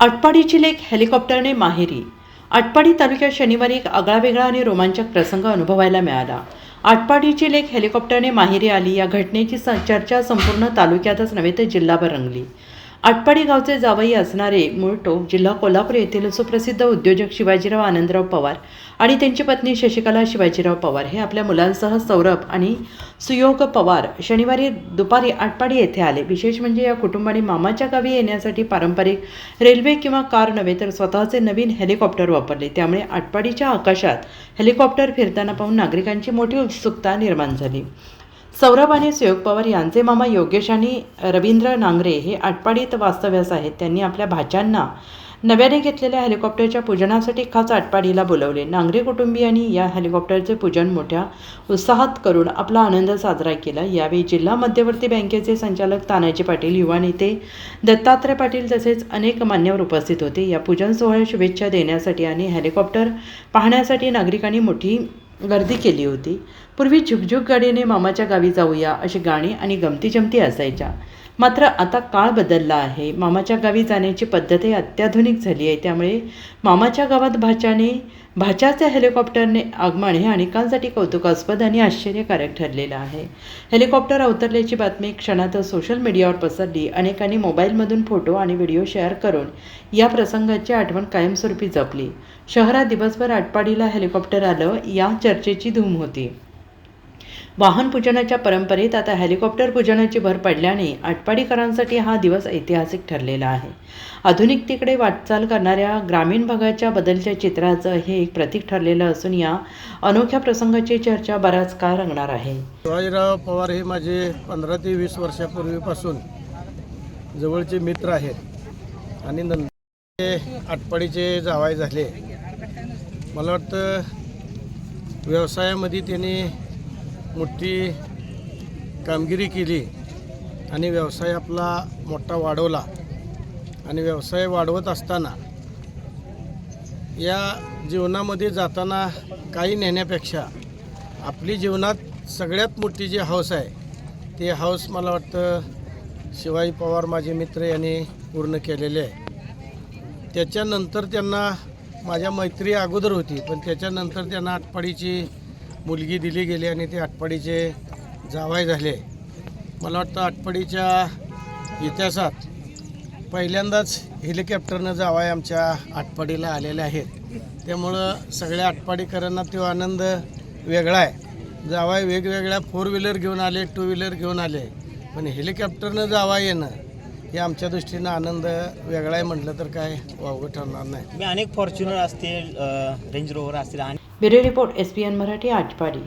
आटपाडीची लेख हेलिकॉप्टरने माहेरी. आटपाडी तालुक्यात शनिवारी एक आगळावेगळा आणि रोमांचक प्रसंग अनुभवायला मिळाला. आटपाडीची लेख हेलिकॉप्टरने माहेरी आली या घटनेची चर्चा संपूर्ण तालुक्यातच नव्हे तर जिल्हाभर रंगली. आटपाडी गावचे जावई असणारे मूळ टोक जिल्हा कोल्हापूर येथील सुप्रसिद्ध उद्योजक शिवाजीराव आनंदराव पवार आणि त्यांची पत्नी शशिकला शिवाजीराव पवार हे आपल्या मुलांसह सौरभ आणि सुयोग पवार शनिवारी दुपारी आटपाडी येथे आले. विशेष म्हणजे या कुटुंबाने मामाच्या गावी येण्यासाठी पारंपरिक रेल्वे किंवा कार नव्हे तर स्वतःचे नवीन हेलिकॉप्टर वापरले. त्यामुळे आटपाडीच्या आकाशात हेलिकॉप्टर फिरताना पाहून नागरिकांची मोठी उत्सुकता निर्माण झाली. सौरभ आणि सुयोग पवार यांचे मामा योगेश आणि रवींद्र नांगरे हे आटपाडीत वास्तव्यास आहेत. त्यांनी आपल्या भाच्यांना नव्याने घेतलेल्या हेलिकॉप्टरच्या पूजनासाठी खास आटपाडीला बोलवले. नांगरे कुटुंबियांनी या हेलिकॉप्टरचे पूजन मोठ्या उत्साहात करून आपला आनंद साजरा केला. यावेळी जिल्हा मध्यवर्ती बँकेचे संचालक तानाजी पाटील युवा नेते दत्तात्रय पाटील तसेच अनेक मान्यवर उपस्थित होते. या पूजन सोहळ्यात शुभेच्छा देण्यासाठी आणि हेलिकॉप्टर पाहण्यासाठी नागरिकांनी मोठी गर्दी केली होती. पूर्वी झुकझुक गाडीने मामाच्या गावी जाऊया अशी गाणी आणि गमती जमती असायच्या. मात्र आता काळ बदलला आहे. मामाच्या गावी जाण्याची पद्धतही अत्याधुनिक झाली आहे. त्यामुळे मामाच्या गावात भाच्याने भाच्याच्या हेलिकॉप्टरने आगमन हे अनेकांसाठी कौतुकास्पद आणि आश्चर्यकारक ठरलेलं आहे. हेलिकॉप्टर अवतरल्याची बातमी क्षणातच सोशल मीडियावर पसरली. अनेकांनी मोबाईलमधून फोटो आणि व्हिडिओ शेअर करून या प्रसंगाची आठवण कायमस्वरूपी जपली. शहरात दिवसभर आटपाडीला हेलिकॉप्टर आलं या चर्चेची धूम होती. वाहन पूजनाच्या परंपरेत आता हेलिकॉप्टर पूजनाची भर पडल्याने आटपाडीकरांसाठी हा दिवस ऐतिहासिक ठरलेला आहे. आधुनिकतेकडे वाटचाल करणाऱ्या ग्रामीण भागाच्या बदलच्या चित्राचं हे एक प्रतीक ठरलेलं असून या अनोख्या प्रसंगाची चर्चा बराच काळ रंगणार आहे. शिवाजीराव पवार हे माझे पंधरा ते वीस वर्षापूर्वीपासून जवळचे मित्र आहेत. आणि नंतर आटपाडीचे जावाय झाले. मला वाटतं व्यवसायामध्ये त्यांनी मोठी कामगिरी केली आणि व्यवसाय आपला मोठा वाढवला आणि व्यवसाय वाढवत असताना या जीवनामध्ये जाताना काही नेण्यापेक्षा आपली जीवनात सगळ्यात मोठी जी हौस आहे ते हौस मला वाटतं शिवाजी पवार माझे मित्र यांनी पूर्ण केलेले आहे. त्याच्यानंतर त्यांना माझ्या मैत्री अगोदर होती पण त्याच्यानंतर त्यांना आटपाडीची मुलगी दिली गेली आणि ते आटपाडीचे जावाय झाले. मला वाटतं आटपाडीच्या इतिहासात पहिल्यांदाच हेलिकॉप्टरनं जावाय आमच्या आटपाडीला आलेले आहेत. त्यामुळं सगळ्या आटपाडीकरांना तो आनंद वेगळा आहे. जावाय वेगवेगळ्या फोर व्हीलर घेऊन आले टू व्हीलर घेऊन आले. पण हेलिकॉप्टरनं जावाय येणं हे आमच्या दृष्टीनं आनंद वेगळा आहे म्हटलं तर काय वावगं ठरणार नाही. मी अनेक फॉर्च्युनर असतील रेंज रोवर असतील आणि bureau report S P N Marathi Atpadi